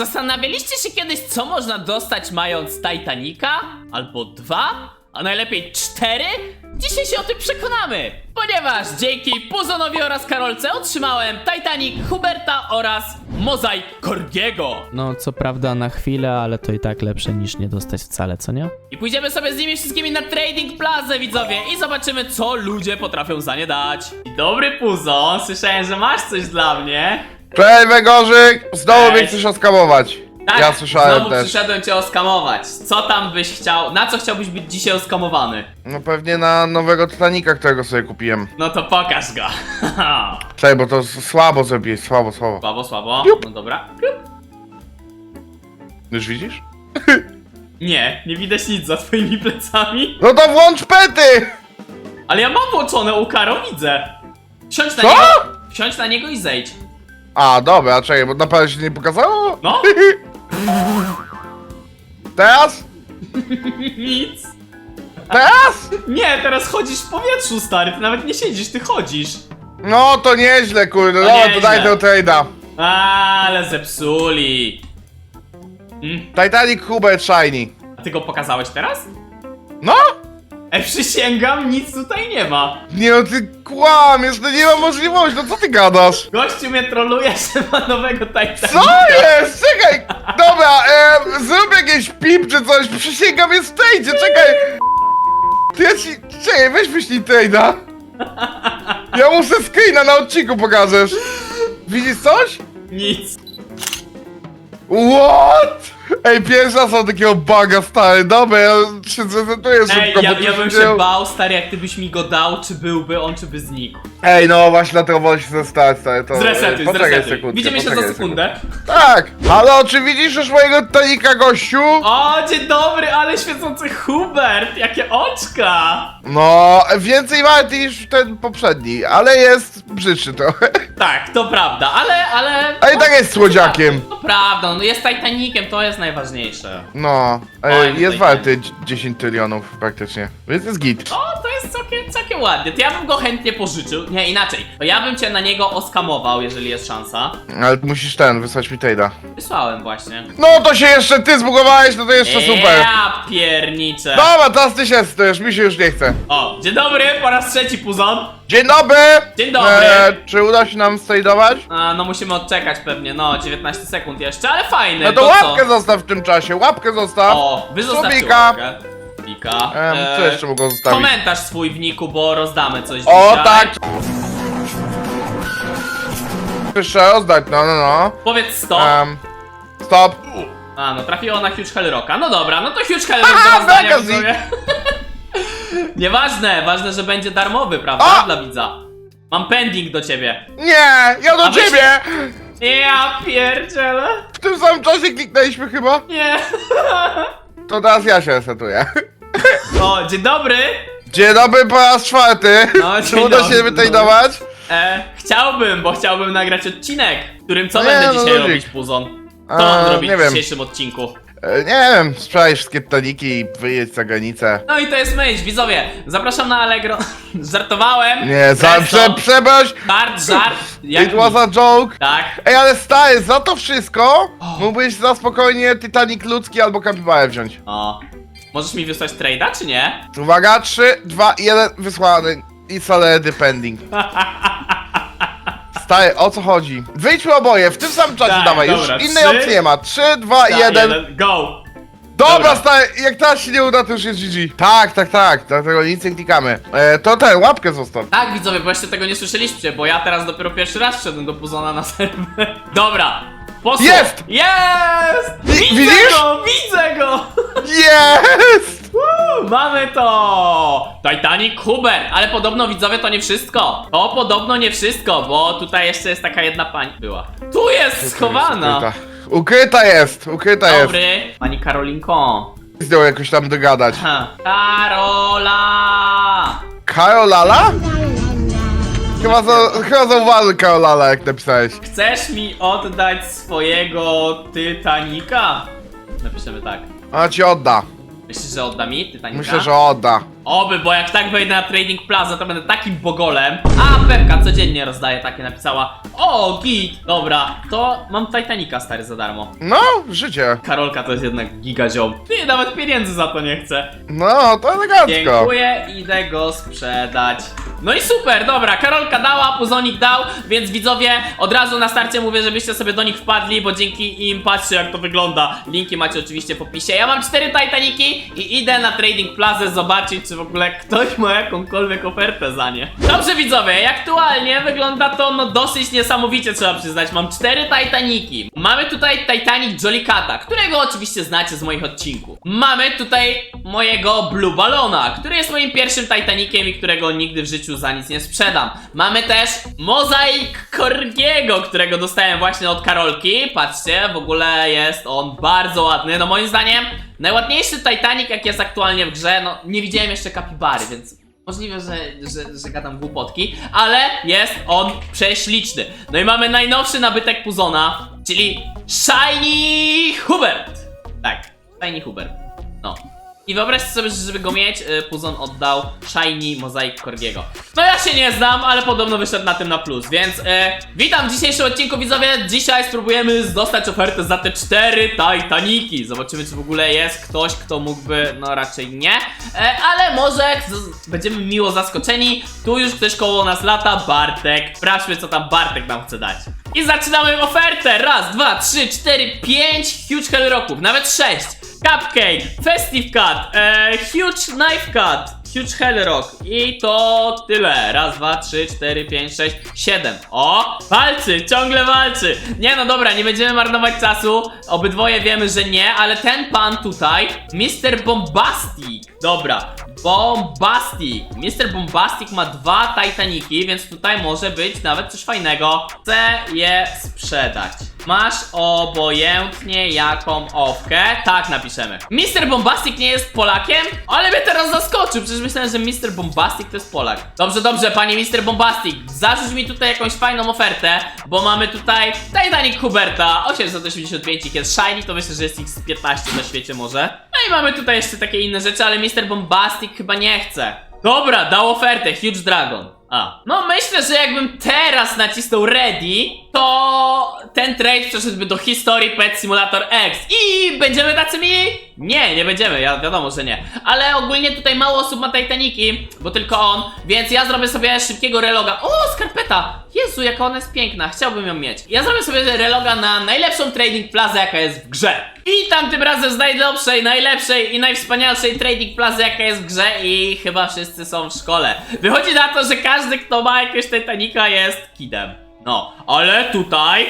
Zastanawialiście się kiedyś, co można dostać mając Titanica? Albo dwa? A najlepiej cztery? Dzisiaj się o tym przekonamy! Ponieważ dzięki Puzonowi oraz Karolce otrzymałem Titanic Huberta oraz Mozaik Korgiego! No, co prawda na chwilę, ale to i tak lepsze niż nie dostać wcale, co nie? I pójdziemy sobie z nimi wszystkimi na Trading Plaza, widzowie, i zobaczymy, co ludzie potrafią za nie dać. I dobry Puzo, słyszałem, że masz coś dla mnie. Cześć Wegorzyk! Znowu Cześć. mnie chcesz oskamować. Tak, ja słyszałem znowu też. przyszedłem cię oskamować. Co tam byś chciał, na co chciałbyś być dzisiaj oskamowany? No pewnie na nowego Titanica, którego sobie kupiłem. No to pokaż go. Czekaj, bo to s- słabo zrobiłeś, słabo, słabo. słabo, słabo. Jup. No dobra. Jup. Już widzisz? Nie, nie widać nic za twoimi plecami. No to włącz pety! Ale ja mam włączone u Karo, widzę. Wsiądź na Co? niego. Wsiądź na niego i zejdź. A, dobra, czekaj, bo na pewno się nie pokazało? No. Teraz? Nic. Teraz? Nie, teraz chodzisz w powietrzu, stary. Ty nawet nie siedzisz, ty chodzisz. No to nieźle, kurde, To no to nieźle. daj tego trade'a. Ale zepsuli. Mm, Titanic Hubert Shiny. a ty go pokazałeś teraz? No? Ej, przysięgam, nic tutaj nie ma. Nie no, ty kłamiesz, no nie ma możliwości, no co ty gadasz? Gościu mnie troluje, że ma nowego Titanica. Co jest? Czekaj! Dobra, e, zrób jakieś pip czy coś, przysięgam jest w trade'zie, czekaj! Ty ja ci... Czekaj, weź wyślij trade'a. Ja muszę screena na odcinku pokażesz. Widzisz coś? Nic. What? Ej, pierwszy raz mam takiego buga, stary, dobra, ja się zresetuję Ej, szybko, ja, bo ja tu bym się bał, stary, jak ty byś mi go dał, czy byłby on, czy by znikł. Ej, no właśnie dlatego wolę się zestać, stary, to... Zresetuj, poczekaj zresetuj. sekundkę, Widzimy się za poczekaj sekundę. Tak! Halo, czy widzisz już mojego Tanika, gościu? O, dzień dobry, ale świecący Hubert, jakie oczka! No, więcej warty niż ten poprzedni, ale jest brzydszy trochę. Tak, to prawda, ale, ale... A i tak jest słodziakiem. To prawda, no jest Titanikiem, to jest najważniejsze. No, e, jest warty dz- 10 trylionów praktycznie. Więc jest git. O, to jest całkiem, całkiem ładnie. To ja bym go chętnie pożyczył. Nie, inaczej. To ja bym cię na niego oskamował, jeżeli jest szansa. Ale musisz ten, wysłać mi trade'a. Wysłałem właśnie. No to się jeszcze ty zbugowałeś, no to jeszcze super. Ja pierniczę. Dobra, teraz ty się stujesz, mi się już nie chce. O, dzień dobry, po raz trzeci puzon. Dzień dobry! Dzień dobry. E, czy uda się nam stradować? A, no musimy odczekać pewnie, no 19 sekund jeszcze, ale fajny. No to łapkę zostaw w tym czasie, łapkę zostaw. O, wy zostawcie Subika. łapkę. Subika. Em, co E, jeszcze mogą zostawić? Komentarz swój w niku, bo rozdamy coś O dzisiaj. tak! Jeszcze rozdać, no no no. Powiedz stop. Em, stop. A, no trafiło na Huge Hellrocka. No dobra, no to Huge Hellrock Aha, do rozdania magazyn. widzowie. Nieważne, ważne, że będzie darmowy, prawda? A! Dla widza. Mam pending do ciebie. Nie, ja do A weź- ciebie! Ja pierdzielę. W tym samym czasie kliknęliśmy chyba. Nie. To teraz ja się resetuję. O, dzień dobry. Dzień dobry po raz czwarty. No, Czy dzień uda dobry, się wytrajdować? E, chciałbym, bo chciałbym nagrać odcinek, w którym co Nie, będę no dzisiaj ludzik. robić, Puzon? Co A, mam robić nie w wiem. dzisiejszym odcinku? E, Nie wiem, sprzedaj wszystkie taniki i wyjedź za granicę. No i to jest myśl, widzowie. Zapraszam na Allegro. Żartowałem. Nie, za, Presto. prze, przeproś! Żart, żart. Jak It was a joke! Tak. Ej, ale stary, za to wszystko mógłbyś za spokojnie Titanic ludzki albo kapibarę wziąć. O. Możesz mi wysłać trade'a, czy nie? Uwaga, 3, 2, 1, wysłany. I solely depending. Stary, o co chodzi? Wyjdźmy oboje, w tym samym czasie Tak, dawaj, dobra, już innej trzy, opcji nie ma. 3, 2, Tak, 1. Go. Dobra, Dobra. stary, jak teraz się nie uda, to już jest GG. Tak, tak, tak, dlatego nic nie klikamy. E, to ten, łapkę zostaw. Tak, widzowie, bo jeszcze tego nie słyszeliście, bo ja teraz dopiero pierwszy raz wszedłem do Puzona na serwer. Dobra. Posłuch. Jest! Jest! Wi- Widzę widzisz? go! Widzę go! Jest! Mamy to! Titanic Hubert, ale podobno widzowie to nie wszystko. To podobno nie wszystko, bo tutaj jeszcze jest taka jedna pani. Była. Tu jest schowana! Ukryta. Ukryta jest, ukryta jest. Dobry, pani Karolinko. Z nią jakoś tam dogadać. Ha. Karola! Karolala? Chyba, za, chyba zauważył Karolala, jak napisałeś. Chcesz mi oddać swojego Titanika? Napiszemy tak. Ona ci odda. Myślisz, że odda mi Titanica? Myślę, że odda. Oby, bo jak tak wejdę na Trading Plaza, to będę takim bogolem. A, Pepka codziennie rozdaje takie, napisała. O, git! Dobra, to mam Titanica, stary, za darmo. No, życie. Karolka to jest jednak gigaziom. Ty, nawet pieniędzy za to nie chcę. No, to elegancko. Dziękuję, idę go sprzedać. No i super, dobra, Karolka dała, Puzonik dał, więc widzowie, od razu na starcie mówię, żebyście sobie do nich wpadli, bo dzięki im patrzcie jak to wygląda. Linki macie oczywiście w opisie. Ja mam cztery Titaniki i idę na Trading Plaza zobaczyć, czy w ogóle ktoś ma jakąkolwiek ofertę za nie. Dobrze widzowie, jak aktualnie wygląda to no dosyć niesamowicie trzeba przyznać. Mam cztery Titaniki. Mamy tutaj Titanic Jollicata, którego oczywiście znacie z moich odcinków. Mamy tutaj mojego Blue Ballona, który jest moim pierwszym Titanikiem i którego nigdy w życiu za nic nie sprzedam. Mamy też Mozaik Korgiego, którego dostałem właśnie od Karolki. Patrzcie, w ogóle jest on bardzo ładny. No moim zdaniem najładniejszy Titanic jak jest aktualnie w grze. No nie widziałem jeszcze kapibary, więc Możliwe, że, że, że gadam głupotki, ale jest on prześliczny. No i mamy najnowszy nabytek Puzona, czyli Shiny Hubert. Tak, Shiny Hubert. No. I wyobraźcie sobie, że żeby go mieć, y, Puzon oddał Shiny Mozaik Korgiego. No ja się nie znam, ale podobno wyszedł na tym na plus, więc y, witam w dzisiejszym odcinku widzowie. Dzisiaj spróbujemy dostać ofertę za te cztery Titaniki. Zobaczymy, czy w ogóle jest ktoś, kto mógłby, no raczej nie. E, ale może będziemy miło zaskoczeni. Tu już ktoś koło nas lata, Bartek. Sprawdźmy, co tam Bartek nam chce dać. I zaczynamy ofertę! Raz, dwa, trzy, cztery, pięć Huge Hellrocków, nawet sześć. Cupcake, Festive Cut, e, Huge Knife Cut, Huge Hellrock i to tyle. Raz, dwa, trzy, cztery, pięć, sześć, siedem. O! Walczy, ciągle walczy. Nie no dobra, nie będziemy marnować czasu. Obydwoje wiemy, że nie, ale ten pan tutaj, Mr. Bombastic. Dobra, Bombastic. Mr. Bombastic ma dwa Titaniki, więc tutaj może być nawet coś fajnego. Chcę je sprzedać. Masz obojętnie jaką owkę? Tak napiszemy. Mr. Bombastic nie jest Polakiem? Ale mnie teraz zaskoczył, przecież myślałem, że Mr. Bombastic to jest Polak. Dobrze, dobrze, panie Mr. Bombastic, zarzuć mi tutaj jakąś fajną ofertę, bo mamy tutaj Titanic Huberta, 885 ich jest shiny, to myślę, że jest ich z 15 na świecie może. No i mamy tutaj jeszcze takie inne rzeczy, ale Mr. Bombastic chyba nie chce. Dobra, dał ofertę, Huge Dragon. A. No myślę, że jakbym teraz nacisnął ready, to ten trade przeszedłby do historii Pet Simulator X i będziemy tacy mili? Nie, nie będziemy, ja wiadomo, że nie. Ale ogólnie tutaj mało osób ma Titaniki, bo tylko on, więc ja zrobię sobie szybkiego reloga. O, skarpeta! Jezu, jaka ona jest piękna, chciałbym ją mieć. Ja zrobię sobie reloga na najlepszą trading plazę, jaka jest w grze. I tam tym razem z najlepszej, najlepszej i najwspanialszej trading plazy, jaka jest w grze i chyba wszyscy są w szkole. Wychodzi na to, że każdy, kto ma jakiegoś Titanica jest kidem. No, ale tutaj...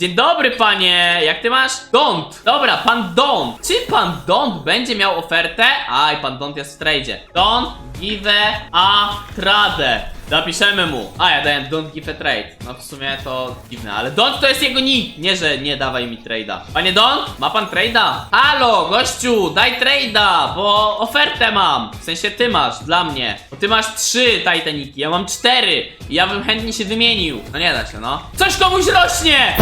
Dzień dobry, panie! Jak ty masz? Don't! Dobra, pan Don't! Czy pan Don't będzie miał ofertę? Aj, pan Don't jest w tradzie. Don't give a trade. Napiszemy mu. A, ja dałem Don't give a trade. No w sumie to dziwne, ale Don't to jest jego nick. Nie, że nie dawaj mi trade'a. Panie Don't, ma pan trade'a? Halo, gościu, daj trade'a, bo ofertę mam. W sensie ty masz, dla mnie. Bo ty masz trzy Titaniki, ja mam cztery. I ja bym chętnie się wymienił. No nie da się, no. Coś komuś rośnie!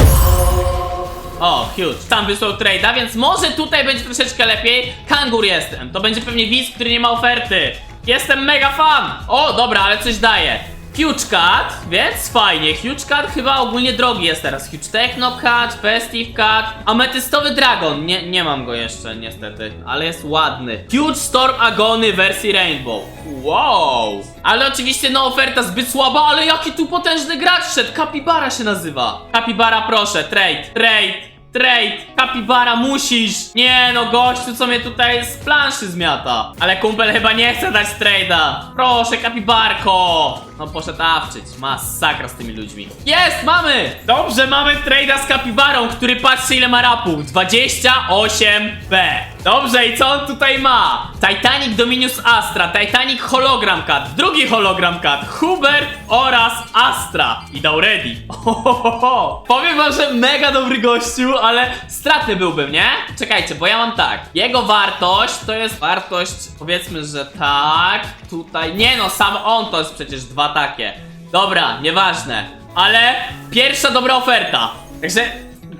O, huge. Tam wysłał trade'a, więc może tutaj będzie troszeczkę lepiej. Kangur jestem. To będzie pewnie widz, który nie ma oferty. Jestem mega fan. O, dobra, ale coś daje. Huge Cut, więc fajnie. Huge Cut chyba ogólnie drogi jest teraz. Huge Techno Cut, Festive Cut, Ametystowy Dragon. Nie, nie mam go jeszcze, niestety, ale jest ładny. Huge Storm Agony wersji Rainbow. Wow. Ale oczywiście no oferta zbyt słaba, ale jaki tu potężny gracz szedł. Capybara się nazywa. Capybara proszę, trade, trade. Trade! Kapibara musisz! Nie no, gościu, co mnie tutaj z planszy zmiata. Ale kumpel chyba nie chce dać trade'a. Proszę, kapibarko! No poszedł awczyć. Masakra z tymi ludźmi. Jest, mamy! Dobrze, mamy trade'a z kapibarą, który patrzcie ile ma rapów. 28B. Dobrze, i co on tutaj ma? Titanic Dominus Astra, Titanic Hologram Cut, drugi Hologram Cut, Hubert oraz Astra. I dał ready. Ohohoho. Powiem wam, że mega dobry gościu, ale stratny byłbym, nie? Czekajcie, bo ja mam tak. Jego wartość to jest wartość, powiedzmy, że tak. Tutaj, nie no, sam on to jest przecież takie. Dobra, nieważne. Ale pierwsza dobra oferta. Także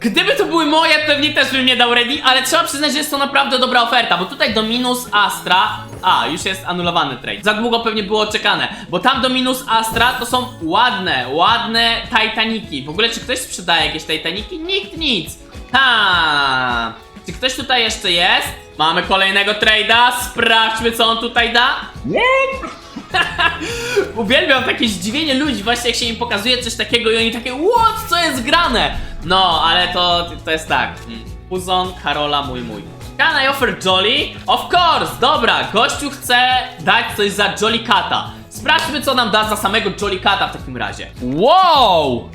Gdyby to były moje, pewnie też bym nie dał ready, ale trzeba przyznać, że jest to naprawdę dobra oferta, bo tutaj do minus Astra, a już jest anulowany trade. Za długo pewnie było czekane, bo tam do minus Astra to są ładne, ładne Titaniki. W ogóle czy ktoś sprzedaje jakieś Titaniki? Nikt nic. Ha! Czy ktoś tutaj jeszcze jest? Mamy kolejnego trade'a, sprawdźmy co on tutaj da. Uwielbiam takie zdziwienie ludzi, właśnie jak się im pokazuje coś takiego i oni takie What? Co jest grane? No, ale to, to jest tak Puzon, Karola, mój, mój Can I offer Jolly? Of course! Dobra, gościu chce dać coś za Jolly Cata Sprawdźmy co nam da za samego Jolly Cata w takim razie Wow!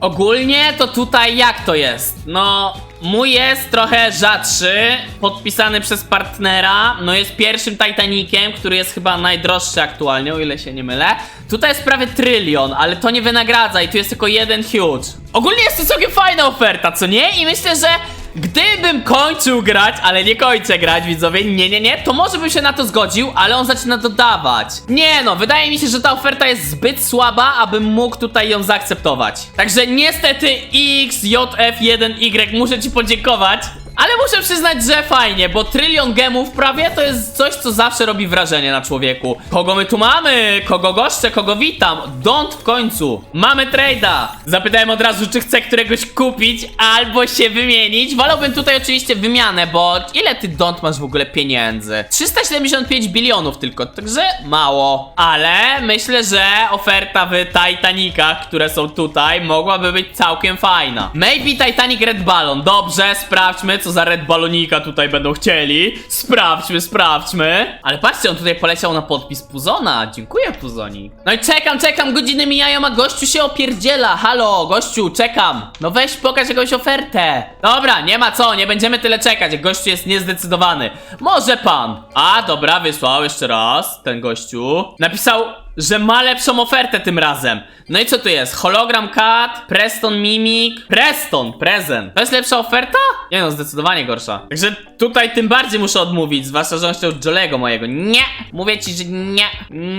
Ogólnie to tutaj jak to jest? No, mój jest trochę rzadszy, podpisany przez partnera. No jest pierwszym Titanikiem, który jest chyba najdroższy aktualnie, o ile się nie mylę. Tutaj jest prawie trylion, ale to nie wynagradza i tu jest tylko jeden huge. Ogólnie jest to całkiem fajna oferta, co nie? I myślę, że gdybym kończył grać, ale nie kończę grać, widzowie, nie, nie, nie, to może bym się na to zgodził, ale on zaczyna dodawać. Nie no, wydaje mi się, że ta oferta jest zbyt słaba, abym mógł tutaj ją zaakceptować. Także niestety XJF1Y muszę ci podziękować. Ale muszę przyznać, że fajnie, bo trylion gemów prawie to jest coś, co zawsze robi wrażenie na człowieku. Kogo my tu mamy? Kogo goszczę? Kogo witam? Don't w końcu. Mamy trade'a. Zapytałem od razu, czy chcę któregoś kupić albo się wymienić. Wolałbym tutaj oczywiście wymianę, bo ile ty Don't masz w ogóle pieniędzy? 375 bilionów tylko, także mało. Ale myślę, że oferta w Titanicach, które są tutaj, mogłaby być całkiem fajna. Maybe Titanic Red Ballon. Dobrze, sprawdźmy, co za Red Ballonika tutaj będą chcieli. Sprawdźmy, sprawdźmy. Ale patrzcie, on tutaj poleciał na podpis Puzona. Dziękuję, Puzoni. No i czekam, czekam, godziny mijają, a gościu się opierdziela. Halo, gościu, czekam. No weź, pokaż jakąś ofertę. Dobra, nie ma co, nie będziemy tyle czekać, jak gościu jest niezdecydowany. Może pan. A, dobra, wysłał jeszcze raz ten gościu. Napisał że ma lepszą ofertę tym razem. No i co tu jest? Hologram Cat, Preston Mimic, Preston, prezent. To jest lepsza oferta? Nie no, zdecydowanie gorsza. Także tutaj tym bardziej muszę odmówić, zwłaszcza, że on chciał Jolego mojego. Nie! Mówię ci, że nie.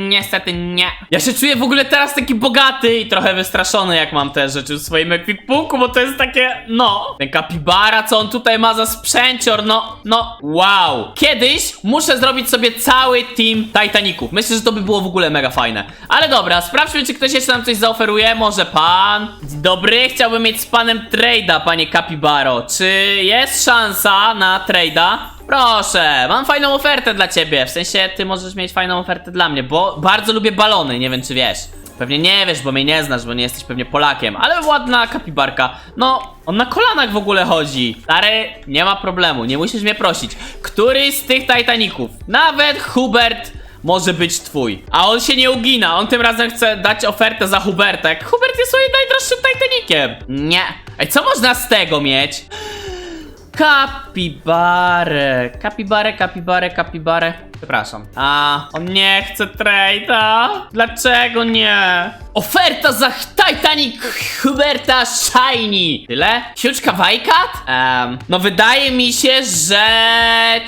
Niestety nie. Ja się czuję w ogóle teraz taki bogaty i trochę wystraszony, jak mam te rzeczy w swoim ekwipunku, bo to jest takie, no. Ten kapibara, co on tutaj ma za sprzęcior, no, no, wow. Kiedyś muszę zrobić sobie cały team Titaników. Myślę, że to by było w ogóle mega fajne. Ale dobra, sprawdźmy, czy ktoś jeszcze nam coś zaoferuje. Może pan? Dobry, chciałbym mieć z panem trade'a, panie Capibaro. Czy jest szansa na trade'a? Proszę, mam fajną ofertę dla ciebie. W sensie, ty możesz mieć fajną ofertę dla mnie, bo bardzo lubię balony, nie wiem czy wiesz. Pewnie nie wiesz, bo mnie nie znasz, bo nie jesteś pewnie Polakiem, ale ładna kapibarka. No, on na kolanach w ogóle chodzi. Stary, nie ma problemu, nie musisz mnie prosić. Któryś z tych Titaników, nawet Hubert może być twój. A on się nie ugina, on tym razem chce dać ofertę za Huberta. Jak Hubert jest swoim najdroższym Titanikiem. Nie. Ej, co można z tego mieć? Kapibarę. Kapibarę, kapibarę, kapibarę. Przepraszam. A, on nie chce trade'a. Dlaczego nie? Oferta za Titanic Huberta Shiny. Tyle? Huge kawajkat? Um, no wydaje mi się, że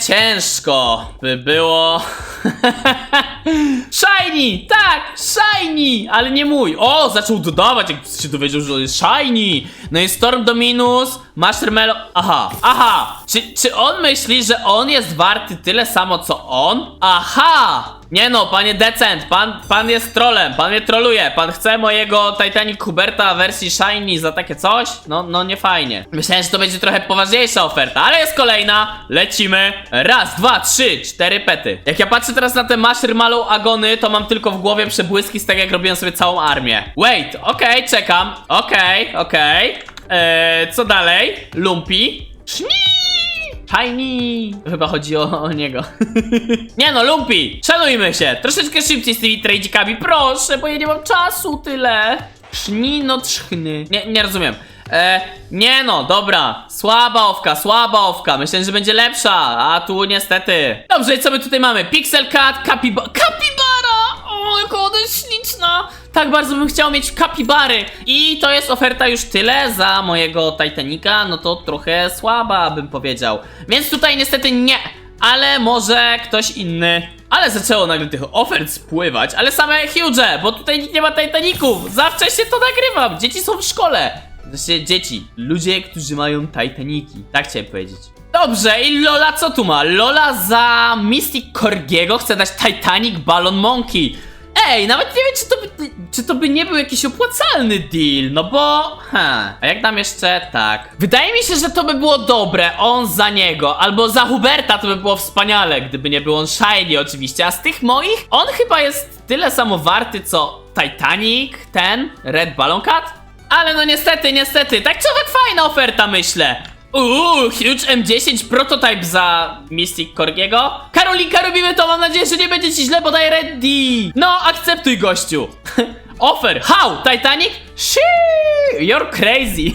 ciężko by było. shiny! Tak! Shiny! Ale nie mój. O, zaczął dodawać, jak się dowiedział, że jest Shiny. No i Storm Dominus, Marshmallow. Aha, aha. Czy, czy on myśli, że on jest warty tyle samo co on? Aha! Nie no, panie Decent, pan, pan jest trolem, pan mnie troluje, pan chce mojego Titanic Huberta wersji Shiny za takie coś? No, no nie fajnie. Myślałem, że to będzie trochę poważniejsza oferta, ale jest kolejna, lecimy. Raz, dwa, trzy, cztery pety. Jak ja patrzę teraz na te Marshmallow Agony, to mam tylko w głowie przebłyski z tego, jak robiłem sobie całą armię. Wait, okej, czekam, okej, okej. Eee, co dalej? Lumpi. Szni! Shiny! Chyba chodzi o, o niego. nie no, Lumpi! Szanujmy się! Troszeczkę szybciej z tymi tradzikami, proszę, bo ja nie mam czasu tyle. Szni, no trzchny. Nie, nie rozumiem. E, nie no, dobra. Słaba owka, słaba owka. Myślę, że będzie lepsza, a tu niestety. Dobrze, i co my tutaj mamy? Pixel Cat, Kapiba... Kapibara! O, jaka ona jest śliczna! Tak bardzo bym chciał mieć kapibary. I to jest oferta już tyle za mojego Titanica, no to trochę słaba bym powiedział. Więc tutaj niestety nie, ale może ktoś inny. Ale zaczęło nagle tych ofert spływać, ale same huge, bo tutaj nikt nie ma Titaników. Za wcześnie to nagrywam, dzieci są w szkole. Znaczy dzieci, ludzie, którzy mają Titaniki. Tak chciałem powiedzieć. Dobrze, i Lola co tu ma? Lola za Mystic Corgiego chce dać Titanic Balloon Monkey. Ej, nawet nie wiem, czy to, by, czy to by nie był jakiś opłacalny deal, no bo... Ha, a jak dam jeszcze tak? Wydaje mi się, że to by było dobre, on za niego, albo za Huberta to by było wspaniale, gdyby nie był on shiny oczywiście, a z tych moich, on chyba jest tyle samo warty, co Titanic, ten, Red Balloon Cat? Ale no niestety, niestety, tak tak fajna oferta myślę. Uuu, Huge M10 prototype za Mystic Corgiego. Karolinka, robimy to, mam nadzieję, że nie będzie ci źle, bo daj ready. No, akceptuj gościu. Offer, how, Titanic? Shee, you're crazy.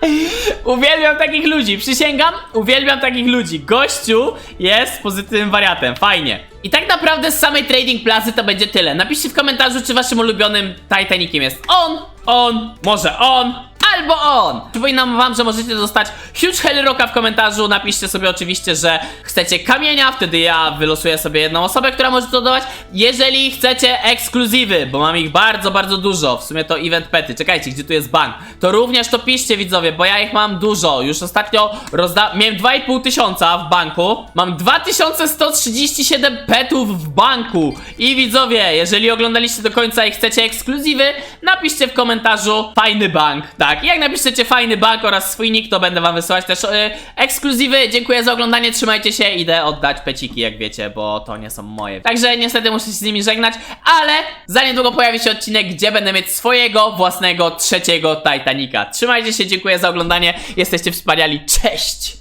Uwielbiam takich ludzi, przysięgam, uwielbiam takich ludzi. Gościu jest pozytywnym wariatem, fajnie. I tak naprawdę z samej Trading Plazy to będzie tyle. Napiszcie w komentarzu, czy waszym ulubionym Titaniciem jest on, on, może on, albo on. Przypominam wam, że możecie dostać Huge Hell Rocka w komentarzu. Napiszcie sobie oczywiście, że chcecie kamienia, wtedy ja wylosuję sobie jedną osobę, która może to dawać. Jeżeli chcecie ekskluzywy, bo mam ich bardzo, bardzo dużo. W sumie to event pety. Czekajcie, gdzie tu jest bank? To również to piszcie widzowie, bo ja ich mam dużo. Już ostatnio rozda... miałem 2,5 tysiąca w banku. Mam 2137 petów w banku. I widzowie, jeżeli oglądaliście do końca i chcecie ekskluzywy, napiszcie w komentarzu fajny bank. Tak, jak napiszecie fajny bank oraz swój nick, to będę wam wysyłać też e, ekskluzywy. Dziękuję za oglądanie, trzymajcie się, idę oddać peciki, jak wiecie, bo to nie są moje. Także niestety muszę się z nimi żegnać, ale za niedługo pojawi się odcinek, gdzie będę mieć swojego własnego trzeciego Titanica. Trzymajcie się, dziękuję za oglądanie, jesteście wspaniali, cześć!